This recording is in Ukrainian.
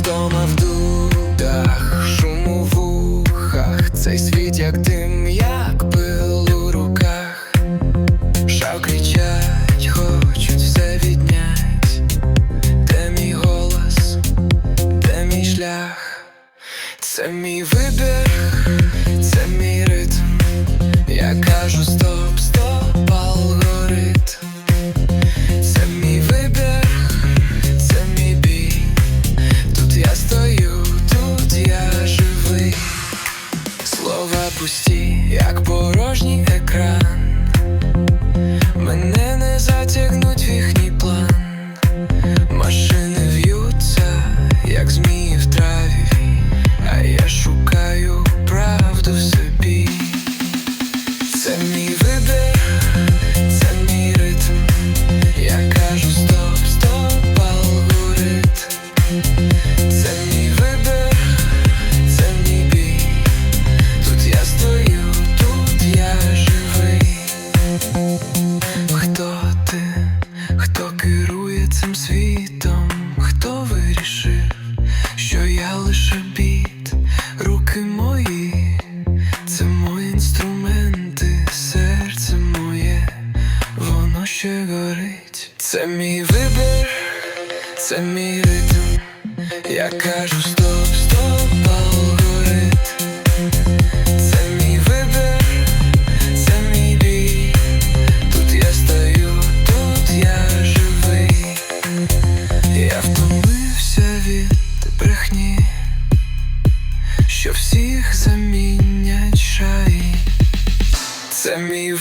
втома в дудах, шуму в ухах, цей світ, як дим, як пил у руках, Шав кричать, хочуть все віднять, де мій голос, де мій шлях, це мій вибір, це мій ритм як по рішив, що я лише біт, руки мої, це мої інструменти, серце моє, воно ще горить, це мій вибір, це мій ритм, я кажу стоп що всіх замінять шаї. Це мій